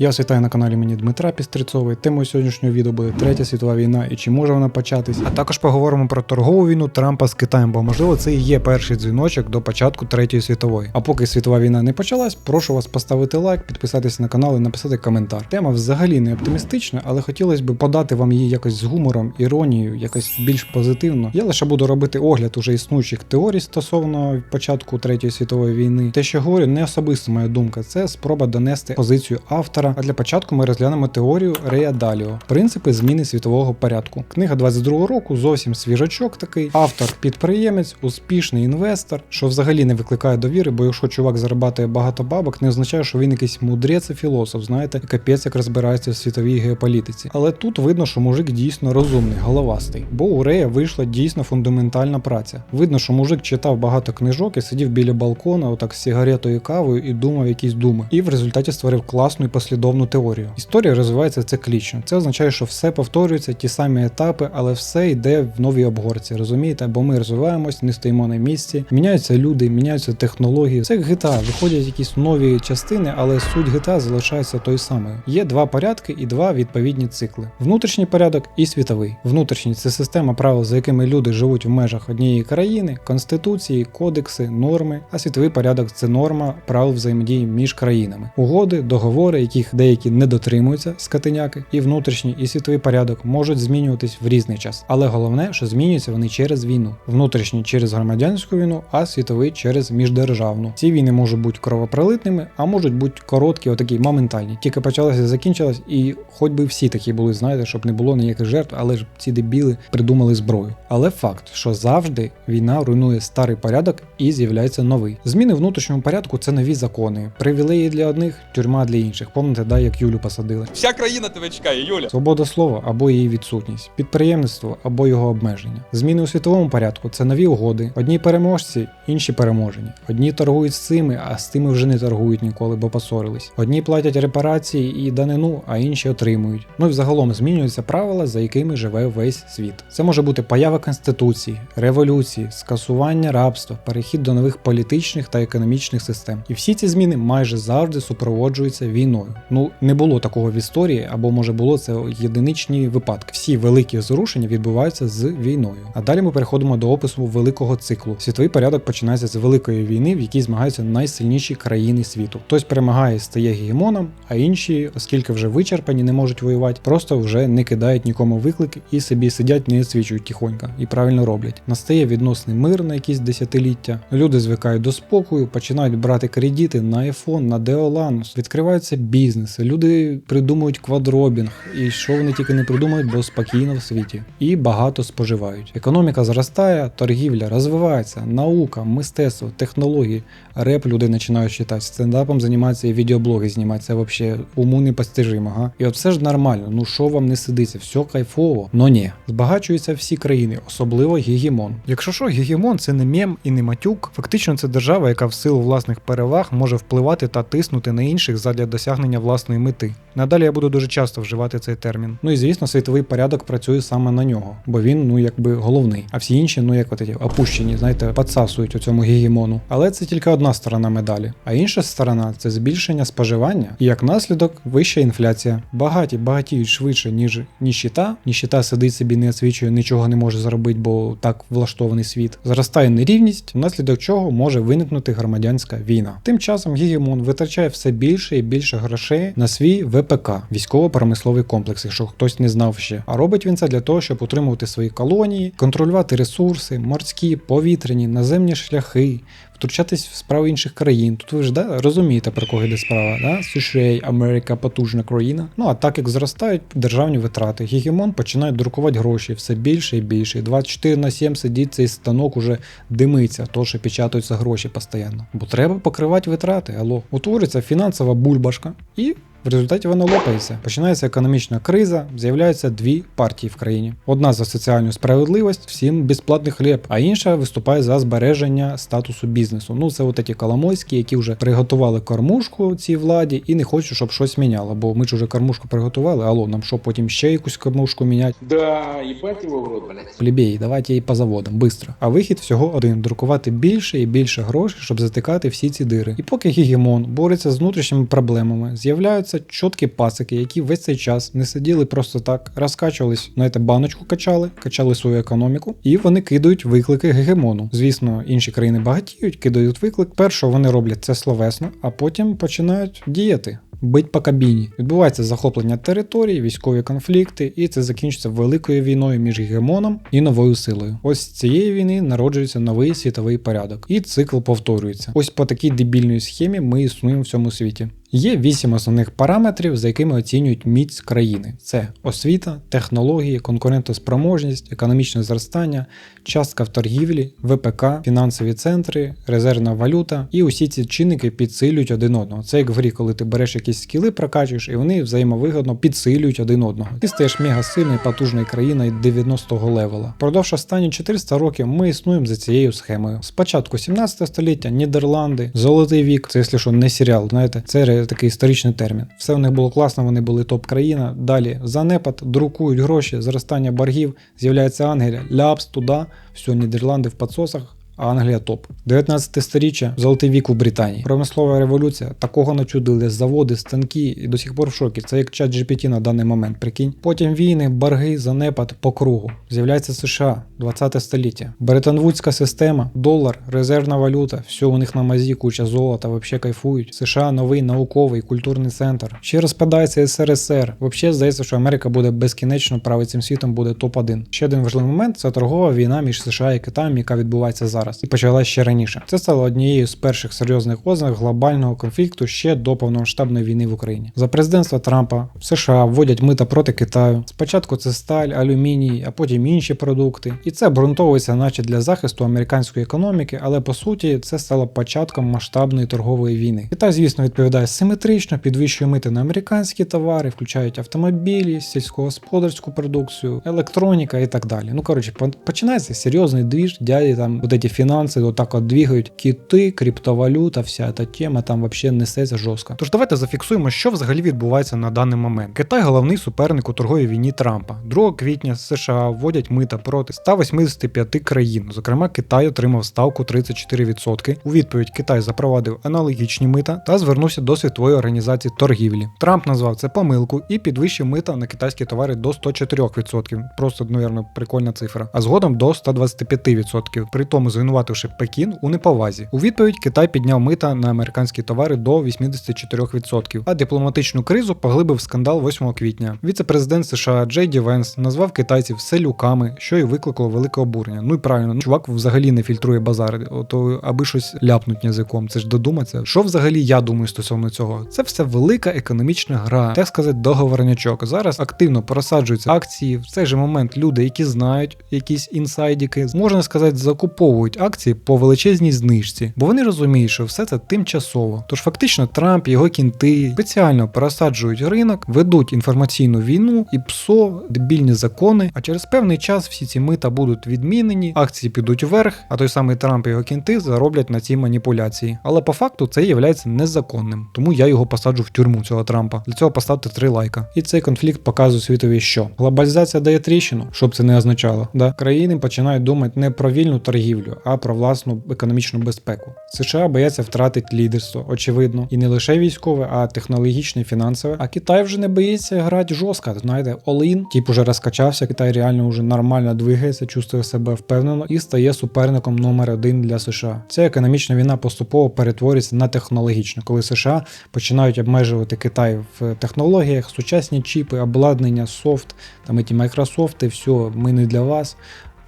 Я вас вітаю на каналі мені Дмитра Пістрицовий. Темою сьогоднішнього відео буде третя світова війна і чи може вона початись. А також поговоримо про торгову війну Трампа з Китаєм, бо можливо це і є перший дзвіночок до початку третьої світової. А поки світова війна не почалась, прошу вас поставити лайк, підписатися на канал і написати коментар. Тема взагалі не оптимістична, але хотілося б подати вам її якось з гумором, іронією, якось більш позитивно. Я лише буду робити огляд уже існуючих теорій стосовно початку третьої світової війни. Те, що говорю, не особисто моя думка, це спроба донести позицію автора. А для початку ми розглянемо теорію Рея Даліо принципи зміни світового порядку. Книга 22-го року, зовсім свіжачок такий. Автор підприємець, успішний інвестор, що взагалі не викликає довіри, бо якщо чувак зарабатує багато бабок, не означає, що він якийсь мудрець і філософ, знаєте, капець як розбирається в світовій геополітиці. Але тут видно, що мужик дійсно розумний, головастий. Бо у Рея вийшла дійсно фундаментальна праця. Видно, що мужик читав багато книжок і сидів біля балкона, отак з сигаретою і кавою і думав якісь думи. І в результаті створив класну і послідовну теорію. Історія розвивається циклічно. Це означає, що все повторюється, ті самі етапи, але все йде в новій обгорці. Розумієте? Бо ми розвиваємось, не стоїмо на місці. Міняються люди, міняються технології. Це як GTA, виходять якісь нові частини, але суть GTA залишається той самою. Є два порядки і два відповідні цикли: внутрішній порядок і світовий. Внутрішній це система правил, за якими люди живуть в межах однієї країни, конституції, кодекси, норми. А світовий порядок це норма правил взаємодії між країнами, угоди, договори, яких деякі не дотримуються скотиняки, і внутрішній і світовий порядок можуть змінюватись в різний час. Але головне, що змінюються вони через війну. Внутрішній через громадянську війну, а світовий через міждержавну. Ці війни можуть бути кровопролитними, а можуть бути короткі, отакі моментальні. Тільки почалося, закінчилось, і хоч би всі такі були, знаєте, щоб не було ніяких жертв, але ж ці дебіли придумали зброю. Але факт, що завжди війна руйнує старий порядок і з'являється новий. Зміни внутрішньому порядку це нові закони, привілеї для одних, тюрма для інших. Помните, да, як Юлю посадили. Вся країна тебе чекає, Юля. Свобода слова або її відсутність, підприємництво або його обмеження. Зміни у світовому порядку це нові угоди. Одні переможці, інші переможені. Одні торгують з цими, а з тими вже не торгують ніколи, бо посорились. Одні платять репарації і данину, а інші отримують. Ну і взагалом змінюються правила, за якими живе весь світ. Це може бути поява конституції, революції, скасування рабства, перехід до нових політичних та економічних систем. І всі ці зміни майже завжди супроводжуються війною. Ну не було такого в історії, або може було це єдиничні випадки. Всі великі зрушення відбуваються з війною. А далі ми переходимо до опису великого циклу. Світовий порядок починається з великої війни, в якій змагаються найсильніші країни світу. Хтось перемагає, стає гегемоном, а інші, оскільки вже вичерпані, не можуть воювати, просто вже не кидають нікому виклик і собі сидять, не освічують тихонько і правильно роблять. Настає відносний мир на якісь десятиліття. Люди звикають до спокою, починають брати кредити на iPhone, на Deolan, відкриваються бізнеси. Люди придумують квадробінг, і що вони тільки не придумають, бо спокійно в світі. І багато споживають. Економіка зростає, торгівля розвивається, наука, мистецтво, технології. Реп люди починають читати, стендапом займаються і відеоблоги знімати. Це взагалі уму непостижимо. Га? І от все ж нормально. Ну що вам не сидиться, все кайфово. Но ні. Збагачуються всі країни, особливо гегемон. Якщо що, гегемон це не мем і не матюк. Фактично, це держава, яка в силу власних переваг може впливати та тиснути на інших задля досягнення власної мети. Надалі я буду дуже часто вживати цей термін. Ну і звісно, світовий порядок працює саме на нього, бо він ну якби головний. А всі інші, ну як от ті опущені, знаєте, підсасують у цьому гегемону. Але це тільки одна сторона медалі. А інша сторона це збільшення споживання і як наслідок вища інфляція. Багаті багатіють швидше, ніж ніщита. Ніщита сидить собі, не освічує, нічого не може зробити, бо так влаштований світ. Зростає нерівність, внаслідок чого може виникнути громадянська війна. Тим часом гегемон витрачає все більше і більше грошей на свій ВПК військово-промисловий комплекс, якщо хтось не знав ще. А робить він це для того, щоб утримувати свої колонії, контролювати ресурси, морські, повітряні, наземні шляхи. Втручатись в справи інших країн. Тут ви ж да, розумієте, про кого йде справа. Да? США, Америка, потужна країна. Ну а так як зростають державні витрати, гегемон починає друкувати гроші все більше і більше. 24 на 7 сидить цей станок уже димиться, то що печатаються гроші постійно. Бо треба покривати витрати. Алло, утворюється фінансова бульбашка і. В результаті вона лопається. Починається економічна криза, з'являються дві партії в країні. Одна за соціальну справедливість, всім безплатний хліб, а інша виступає за збереження статусу бізнесу. Ну це от ті Коломойські, які вже приготували кормушку цій владі і не хочуть, щоб щось міняло. Бо ми ж уже кормушку приготували. Алло, нам що потім ще якусь кормушку міняти? Да, ебать его в рот, блядь. Плебеї, давайте її по заводам, бистро. А вихід всього один: друкувати більше і більше грошей, щоб затикати всі ці дири. І поки гегемон бореться з внутрішніми проблемами, з'являються з'являються чіткі пасики, які весь цей час не сиділи просто так, розкачувались, знаєте, баночку качали, качали свою економіку, і вони кидають виклики гегемону. Звісно, інші країни багатіють, кидають виклик. Першого вони роблять це словесно, а потім починають діяти. Бить по кабіні. Відбувається захоплення територій, військові конфлікти, і це закінчиться великою війною між гегемоном і новою силою. Ось з цієї війни народжується новий світовий порядок, і цикл повторюється. Ось по такій дебільній схемі ми існуємо в цьому світі. Є вісім основних параметрів, за якими оцінюють міць країни: це освіта, технології, конкурентоспроможність, економічне зростання, частка в торгівлі, ВПК, фінансові центри, резервна валюта. І усі ці чинники підсилюють один одного. Це як в грі, коли ти береш якісь скіли, прокачуєш, і вони взаємовигодно підсилюють один одного. Ти стаєш мега сильною, потужною країною 90-го левела. Продовж останні 400 років ми існуємо за цією схемою. Спочатку 17 століття, Нідерланди, Золотий вік, це якщо що не серіал, знаєте, це такий історичний термін. Все у них було класно, вони були топ-країна. Далі занепад, друкують гроші, зростання боргів, з'являється Ангелія, ляпс туди, все, Нідерланди в підсосах. Англія топ. 19 сторіччя, золотий вік у Британії. Промислова революція. Такого начудили заводи, станки і до сих пор в шокі. Це як чат GPT на даний момент, прикинь. Потім війни, борги, занепад по кругу. З'являється США, 20 століття. Бреттон-Вудська система, долар, резервна валюта, все у них на мазі, куча золота, вообще кайфують. США новий науковий культурний центр. Ще розпадається СРСР. Взагалі здається, що Америка буде безкінечно править цим світом, буде топ-1. Ще один важливий момент це торгова війна між США і Китаєм, яка відбувається зараз, і почалася ще раніше. Це стало однією з перших серйозних ознак глобального конфлікту ще до повномасштабної війни в Україні. За президентства Трампа США вводять мита проти Китаю. Спочатку це сталь, алюміній, а потім інші продукти. І це обґрунтовується, наче для захисту американської економіки, але по суті це стало початком масштабної торгової війни. Китай, звісно, відповідає симетрично, підвищує мити на американські товари, включають автомобілі, сільськогосподарську продукцію, електроніка і так далі. Ну коротше, починається серйозний двіж, дяді там эти фінанси отак от двігають, кіти, криптовалюта, вся ця тема там вообще несеться жорстко. Тож давайте зафіксуємо, що взагалі відбувається на даний момент. Китай головний суперник у торговій війні Трампа. 2 квітня США вводять мита проти 185 країн. Зокрема, Китай отримав ставку 34%. У відповідь Китай запровадив аналогічні мита та звернувся до світової організації торгівлі. Трамп назвав це помилку і підвищив мита на китайські товари до 104%. Просто, напевно, прикольна цифра. А згодом до 125%, при тому звинувативши Пекін у неповазі. У відповідь Китай підняв мита на американські товари до 84%. А дипломатичну кризу поглибив скандал 8 квітня. Віце-президент США Джей Ді Венс назвав китайців селюками, що і викликало велике обурення. Ну і правильно, ну, чувак взагалі не фільтрує базар, ото аби щось ляпнуть язиком. Це ж додуматься. Що взагалі я думаю стосовно цього? Це все велика економічна гра, так сказати, договорнячок. Зараз активно просаджуються акції. В цей же момент люди, які знають якісь інсайдики, можна сказати, закуповують акції по величезній знижці, бо вони розуміють, що все це тимчасово. Тож фактично Трамп, його кінти спеціально просаджують ринок, ведуть інформаційну війну і псо, дебільні закони. А через певний час всі ці мита будуть відмінені, акції підуть вверх, а той самий Трамп і його кінти зароблять на цій маніпуляції. Але по факту це є незаконним, тому я його посаджу в тюрму цього Трампа. Для цього поставте три лайка. І цей конфлікт показує світові, що глобалізація дає тріщину, що б це не означало. Да? Країни починають думати не про вільну торгівлю, а про власну економічну безпеку. США бояться втратити лідерство, очевидно, і не лише військове, а технологічне, і фінансове. А Китай вже не боїться грати жорстко. Знаєте, all-in, тип уже розкачався. Китай реально вже нормально двигається, чувствує себе впевнено і стає суперником номер один для США. Ця економічна війна поступово перетворюється на технологічну, коли США починають обмежувати Китай в технологіях, сучасні чіпи, обладнання, софт, там ті Microsoft, все, ми не для вас.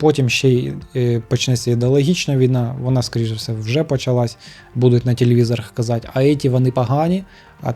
Потім ще й е, почнеться ідеологічна війна, вона, скоріше все, вже почалась. Будуть на телевізорах казати, а еті вони погані, а,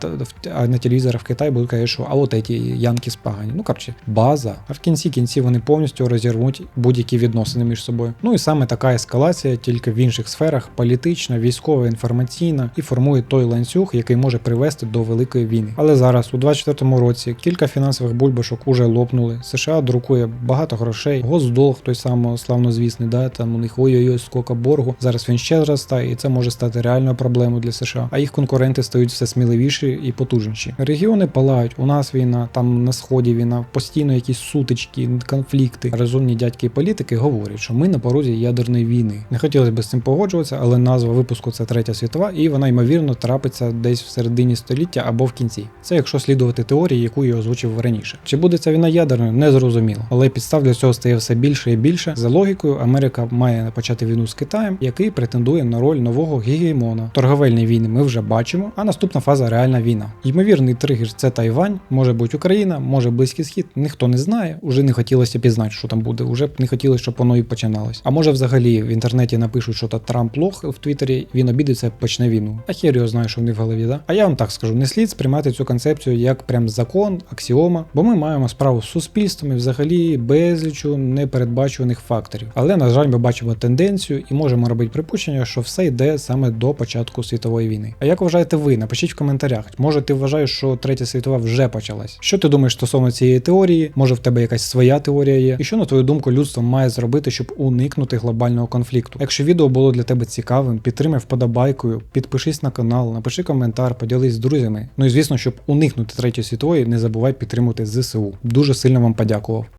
а на телевізорах в Китаї будуть казати, що а от еті янки погані. Ну, коротше, база. А в кінці кінці вони повністю розірвуть будь-які відносини між собою. Ну і саме така ескалація, тільки в інших сферах: політична, військова, інформаційна, і формує той ланцюг, який може привести до великої війни. Але зараз, у 24-му році, кілька фінансових бульбашок уже лопнули. США друкує багато грошей. Госдолг той самий славнозвісний, да, там у них ой-ой-ой, скільки боргу. Зараз він ще зростає, і це може стати реальною проблемою для США. А їх конкуренти стають все сміливіші більші і потужніші. Регіони палають, у нас війна, там на сході війна, постійно якісь сутички, конфлікти. Розумні дядьки і політики говорять, що ми на порозі ядерної війни. Не хотілося б з цим погоджуватися, але назва випуску це третя світова, і вона ймовірно трапиться десь в середині століття або в кінці. Це якщо слідувати теорії, яку я озвучив раніше. Чи буде ця війна ядерною, не зрозуміло. Але підстав для цього стає все більше і більше. За логікою, Америка має почати війну з Китаєм, який претендує на роль нового гігеймона. Торговельні війни ми вже бачимо, а наступна фаза реальна війна. Ймовірний тригер це Тайвань, може бути Україна, може Близький Схід. Ніхто не знає. Уже не хотілося пізнати, що там буде. Уже б не хотілося, щоб воно і починалось. А може взагалі в інтернеті напишуть, що то Трамп лох в Твіттері, він обідеться, почне війну. А хер його знає, що в них в голові, да? А я вам так скажу: не слід сприймати цю концепцію як прям закон, аксіома, бо ми маємо справу з суспільством і взагалі безлічу непередбачуваних факторів. Але на жаль, ми бачимо тенденцію і можемо робити припущення, що все йде саме до початку світової війни. А як вважаєте ви? Напишіть в коментарях. Може, ти вважаєш, що третя світова вже почалась? Що ти думаєш стосовно цієї теорії? Може в тебе якась своя теорія є? І що на твою думку людство має зробити, щоб уникнути глобального конфлікту? Якщо відео було для тебе цікавим, підтримай вподобайкою, підпишись на канал, напиши коментар, поділись з друзями. Ну і звісно, щоб уникнути третьої світової, не забувай підтримувати ЗСУ. Дуже сильно вам подякував.